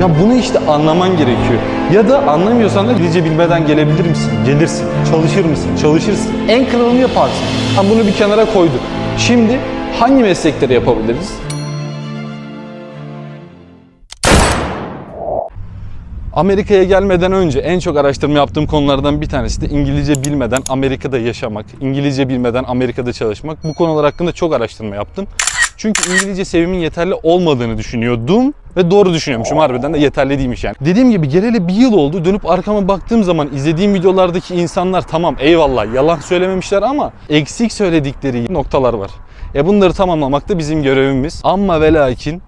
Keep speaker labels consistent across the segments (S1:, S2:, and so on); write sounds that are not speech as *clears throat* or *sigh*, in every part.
S1: Ya bunu işte anlaman gerekiyor. Ya da anlamıyorsan da İngilizce bilmeden gelebilir misin? Gelirsin. Çalışır mısın? Çalışırsın. En kralını yaparsın. Ha bunu bir kenara koyduk. Şimdi hangi meslekleri yapabiliriz? Amerika'ya gelmeden önce en çok araştırma yaptığım konulardan bir tanesi de İngilizce bilmeden Amerika'da yaşamak, İngilizce bilmeden Amerika'da çalışmak. Bu konular hakkında çok araştırma yaptım. Çünkü İngilizce sevimin yeterli olmadığını düşünüyordum ve doğru düşünüyormuşum. Harbiden de yeterli değilmiş yani. Dediğim gibi geleli bir yıl oldu. Dönüp arkama baktığım zaman izlediğim videolardaki insanlar tamam eyvallah yalan söylememişler ama eksik söyledikleri noktalar var. E bunları tamamlamak da bizim görevimiz. Ama ve lakin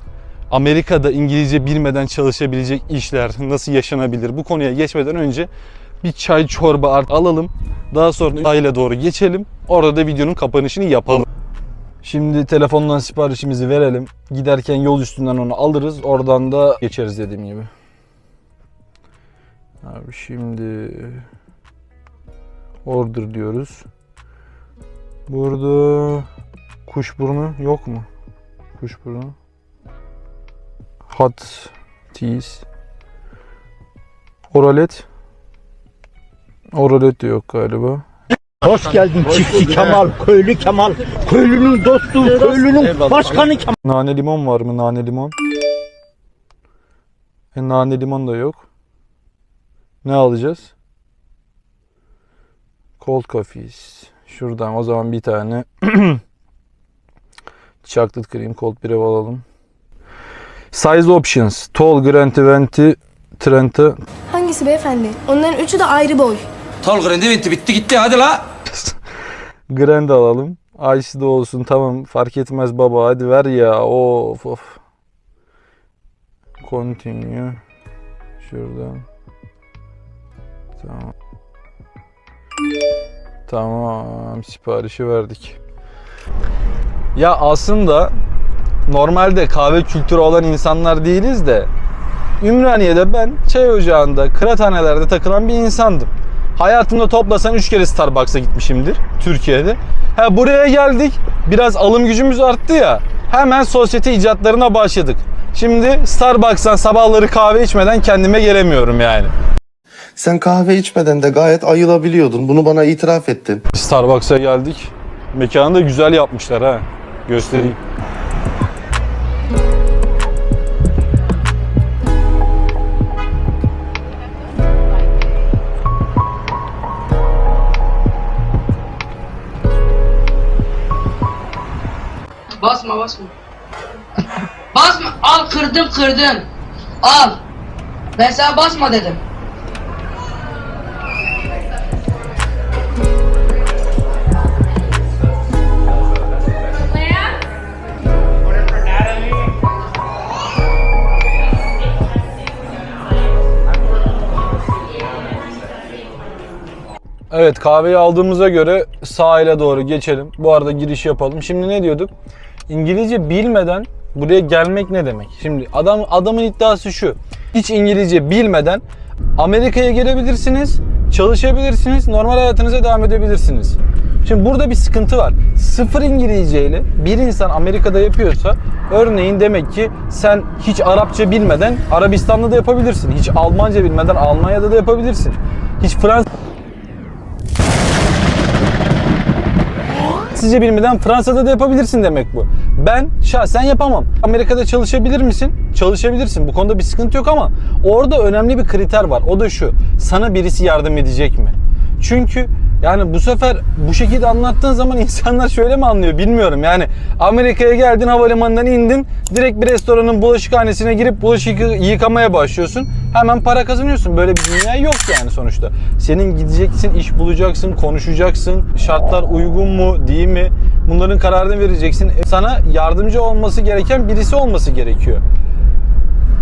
S1: Amerika'da İngilizce bilmeden çalışabilecek işler nasıl yaşanabilir? Bu konuya geçmeden önce bir çay çorba art alalım. Daha sonra sahile doğru geçelim. Orada da videonun kapanışını yapalım. Şimdi telefondan siparişimizi verelim. Giderken yol üstünden onu alırız. Oradan da geçeriz dediğim gibi. Abi şimdi order diyoruz. Burada kuşburnu yok mu? Kuşburnu. Hot teas. Oralet. Oralet de yok galiba.
S2: Hoş geldin çiftçi Kemal, köylü Kemal, köylünün dostu, köylünün başkanı Kemal.
S1: Nane limon var mı? Nane limon. E, nane limon da yok. Ne alacağız? Cold coffees. Şuradan o zaman bir tane *clears throat* chocolate cream cold brew alalım. Size options. Tall, Grant, Venti, Trent'e.
S3: Hangisi beyefendi? Onların üçü de ayrı boy.
S4: Tol grandi bitti bitti gitti hadi la.
S1: Grand alalım. Ice de olsun tamam fark etmez baba hadi ver ya of of. Continue. Şuradan. Tamam. Tamam siparişi verdik. Ya aslında normalde kahve kültürü olan insanlar değiliz de Ümraniye'de ben çay ocağında, kıraathanelerde takılan bir insandım. Hayatımda toplasan 3 kere Starbucks'a gitmişimdir Türkiye'de. Ha buraya geldik. Biraz alım gücümüz arttı ya. Hemen sosyete icatlarına başladık. Şimdi Starbucks'tan sabahları kahve içmeden kendime gelemiyorum yani.
S5: Sen kahve içmeden de gayet ayılabiliyordun. Bunu bana itiraf ettin.
S1: Starbucks'a geldik. Mekanı da güzel yapmışlar ha. Göstereyim.
S6: Basma basma. basma. Al kırdım kırdım. Al. Ben sana basma dedim.
S1: Evet kahveyi aldığımıza göre sahile doğru geçelim. Bu arada giriş yapalım. Şimdi ne diyorduk? İngilizce bilmeden buraya gelmek ne demek? Şimdi adam adamın iddiası şu. Hiç İngilizce bilmeden Amerika'ya gelebilirsiniz, çalışabilirsiniz, normal hayatınıza devam edebilirsiniz. Şimdi burada bir sıkıntı var. Sıfır İngilizce ile bir insan Amerika'da yapıyorsa örneğin demek ki sen hiç Arapça bilmeden Arabistan'da da yapabilirsin. Hiç Almanca bilmeden Almanya'da da yapabilirsin. Hiç Fransız Sizce bilmeden Fransa'da da yapabilirsin demek bu. Ben şahsen yapamam. Amerika'da çalışabilir misin? Çalışabilirsin. Bu konuda bir sıkıntı yok ama orada önemli bir kriter var. O da şu. Sana birisi yardım edecek mi? Çünkü yani bu sefer bu şekilde anlattığın zaman *laughs* insanlar şöyle mi anlıyor bilmiyorum. Yani Amerika'ya geldin havalimanından indin direkt bir restoranın bulaşıkhanesine girip bulaşık yık- yıkamaya başlıyorsun. Hemen para kazanıyorsun. Böyle bir dünya yok yani sonuçta. Senin gideceksin, iş bulacaksın, konuşacaksın. Şartlar uygun mu, değil mi? Bunların kararını vereceksin. E, Sana yardımcı olması gereken birisi olması gerekiyor.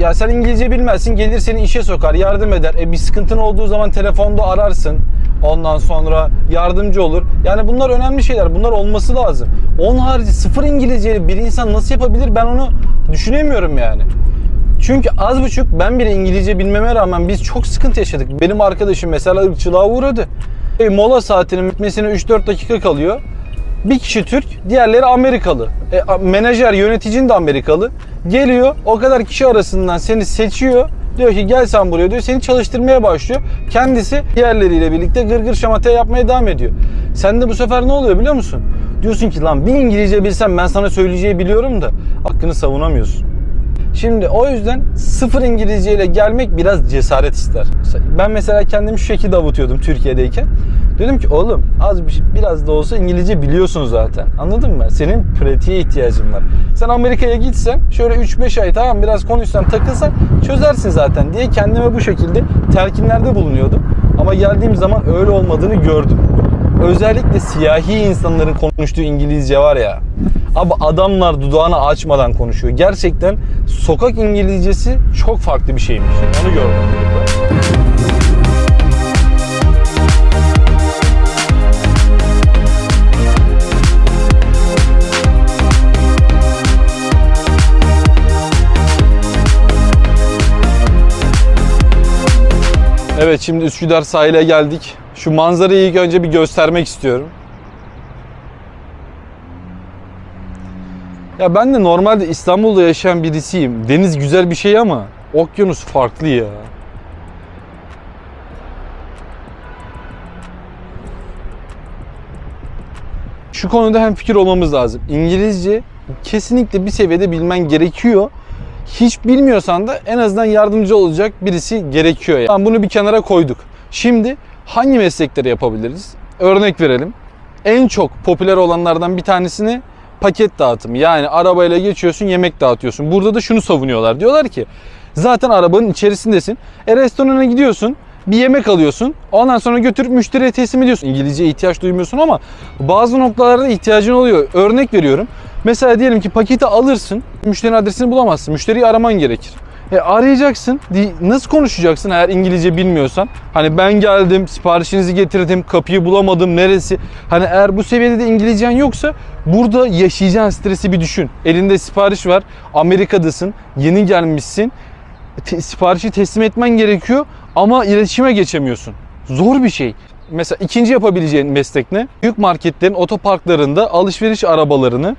S1: Ya sen İngilizce bilmezsin gelir seni işe sokar yardım eder. E bir sıkıntın olduğu zaman telefonda ararsın. Ondan sonra yardımcı olur. Yani bunlar önemli şeyler. Bunlar olması lazım. Onun harici sıfır İngilizceyi bir insan nasıl yapabilir ben onu düşünemiyorum yani. Çünkü az buçuk ben bile İngilizce bilmeme rağmen biz çok sıkıntı yaşadık. Benim arkadaşım mesela ırkçılığa uğradı. E, mola saatinin bitmesine 3-4 dakika kalıyor. Bir kişi Türk, diğerleri Amerikalı. E, menajer, yöneticin de Amerikalı. Geliyor o kadar kişi arasından seni seçiyor. Diyor ki gel sen buraya diyor. Seni çalıştırmaya başlıyor. Kendisi diğerleriyle birlikte gırgır şamata yapmaya devam ediyor. Sen de bu sefer ne oluyor biliyor musun? Diyorsun ki lan bir İngilizce bilsem ben sana söyleyeceği biliyorum da hakkını savunamıyorsun. Şimdi o yüzden sıfır İngilizce ile gelmek biraz cesaret ister. Ben mesela kendimi şu şekilde avutuyordum Türkiye'deyken. Dedim ki oğlum az bir şey- biraz da olsa İngilizce biliyorsun zaten. Anladın mı? Senin pratiğe ihtiyacın var. Sen Amerika'ya gitsen şöyle 3-5 ay tamam biraz konuşsan takılsan çözersin zaten diye kendime bu şekilde telkinlerde bulunuyordum. Ama geldiğim zaman öyle olmadığını gördüm. Özellikle siyahi insanların konuştuğu İngilizce var ya. Abi adamlar dudağını açmadan konuşuyor. Gerçekten sokak İngilizcesi çok farklı bir şeymiş. Onu gördüm. Evet şimdi Üsküdar sahile geldik. Şu manzarayı ilk önce bir göstermek istiyorum. Ya ben de normalde İstanbul'da yaşayan birisiyim. Deniz güzel bir şey ama okyanus farklı ya. Şu konuda hem fikir olmamız lazım. İngilizce kesinlikle bir seviyede bilmen gerekiyor. Hiç bilmiyorsan da en azından yardımcı olacak birisi gerekiyor. Yani. Bunu bir kenara koyduk. Şimdi hangi meslekleri yapabiliriz? Örnek verelim. En çok popüler olanlardan bir tanesini paket dağıtımı. Yani arabayla geçiyorsun yemek dağıtıyorsun. Burada da şunu savunuyorlar. Diyorlar ki zaten arabanın içerisindesin. E restorana gidiyorsun bir yemek alıyorsun. Ondan sonra götürüp müşteriye teslim ediyorsun. İngilizce ihtiyaç duymuyorsun ama bazı noktalarda ihtiyacın oluyor. Örnek veriyorum. Mesela diyelim ki paketi alırsın. Müşterinin adresini bulamazsın. Müşteriyi araman gerekir. E arayacaksın. Nasıl konuşacaksın eğer İngilizce bilmiyorsan? Hani ben geldim, siparişinizi getirdim, kapıyı bulamadım, neresi? Hani eğer bu seviyede de İngilizcen yoksa burada yaşayacağın stresi bir düşün. Elinde sipariş var, Amerika'dasın, yeni gelmişsin. Siparişi teslim etmen gerekiyor ama iletişime geçemiyorsun. Zor bir şey. Mesela ikinci yapabileceğin meslek ne? Büyük marketlerin otoparklarında alışveriş arabalarını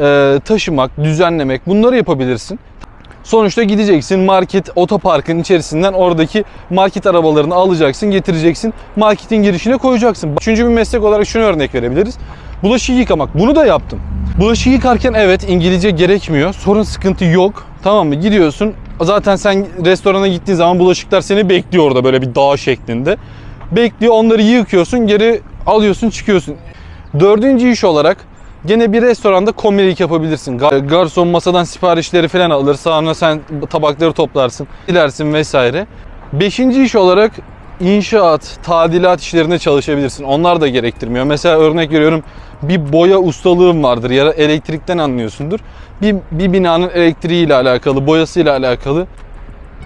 S1: e, taşımak, düzenlemek bunları yapabilirsin. Sonuçta gideceksin market otoparkın içerisinden oradaki market arabalarını alacaksın, getireceksin. Marketin girişine koyacaksın. Üçüncü bir meslek olarak şunu örnek verebiliriz. Bulaşık yıkamak. Bunu da yaptım. Bulaşık yıkarken evet İngilizce gerekmiyor. Sorun sıkıntı yok. Tamam mı? Gidiyorsun. Zaten sen restorana gittiğin zaman bulaşıklar seni bekliyor orada böyle bir dağ şeklinde. Bekliyor onları yıkıyorsun geri alıyorsun çıkıyorsun. Dördüncü iş olarak Gene bir restoranda komedilik yapabilirsin. Gar- Garson masadan siparişleri falan alır. Sonra sen tabakları toplarsın, dilersin vesaire. Beşinci iş olarak inşaat, tadilat işlerinde çalışabilirsin. Onlar da gerektirmiyor. Mesela örnek veriyorum bir boya ustalığın vardır ya da elektrikten anlıyorsundur. Bir, bir binanın elektriğiyle alakalı, boyasıyla alakalı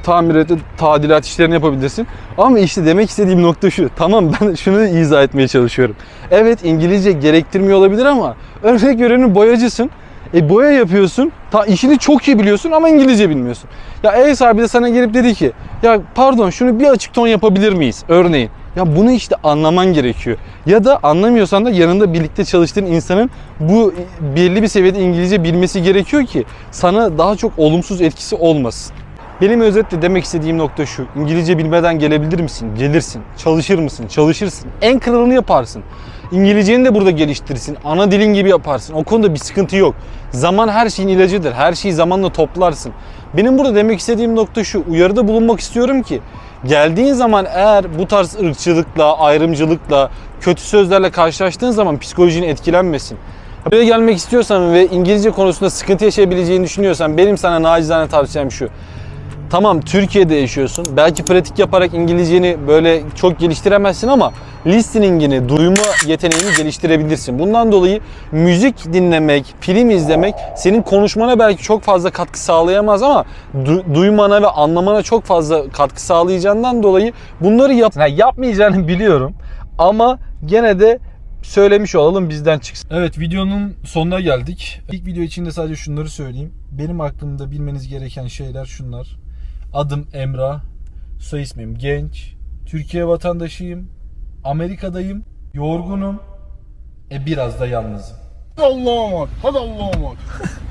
S1: tamir et, tadilat işlerini yapabilirsin. Ama işte demek istediğim nokta şu. Tamam ben *laughs* şunu izah etmeye çalışıyorum. Evet İngilizce gerektirmiyor olabilir ama örnek veriyorum boyacısın. E boya yapıyorsun. Ta işini çok iyi biliyorsun ama İngilizce bilmiyorsun. Ya ev sahibi de sana gelip dedi ki ya pardon şunu bir açık ton yapabilir miyiz? Örneğin. Ya bunu işte anlaman gerekiyor. Ya da anlamıyorsan da yanında birlikte çalıştığın insanın bu belli bir seviyede İngilizce bilmesi gerekiyor ki sana daha çok olumsuz etkisi olmasın. Benim özetle demek istediğim nokta şu. İngilizce bilmeden gelebilir misin? Gelirsin. Çalışır mısın? Çalışırsın. En kralını yaparsın. İngilizceni de burada geliştirirsin. Ana dilin gibi yaparsın. O konuda bir sıkıntı yok. Zaman her şeyin ilacıdır. Her şeyi zamanla toplarsın. Benim burada demek istediğim nokta şu. Uyarıda bulunmak istiyorum ki geldiğin zaman eğer bu tarz ırkçılıkla, ayrımcılıkla, kötü sözlerle karşılaştığın zaman psikolojin etkilenmesin. Buraya gelmek istiyorsan ve İngilizce konusunda sıkıntı yaşayabileceğini düşünüyorsan benim sana nacizane tavsiyem şu. Tamam Türkiye'de yaşıyorsun. Belki pratik yaparak İngilizceni böyle çok geliştiremezsin ama listeningini, duyma yeteneğini geliştirebilirsin. Bundan dolayı müzik dinlemek, film izlemek senin konuşmana belki çok fazla katkı sağlayamaz ama du- duymana ve anlamana çok fazla katkı sağlayacağından dolayı bunları yap. Yani yapmayacağını biliyorum ama gene de söylemiş olalım bizden çıksın. Evet videonun sonuna geldik. İlk video içinde sadece şunları söyleyeyim. Benim aklımda bilmeniz gereken şeyler şunlar. Adım Emrah. Soy ismim Genç. Türkiye vatandaşıyım. Amerika'dayım. Yorgunum. E biraz da yalnızım.
S2: Allah'ım. Hadi Allah'ım. *laughs*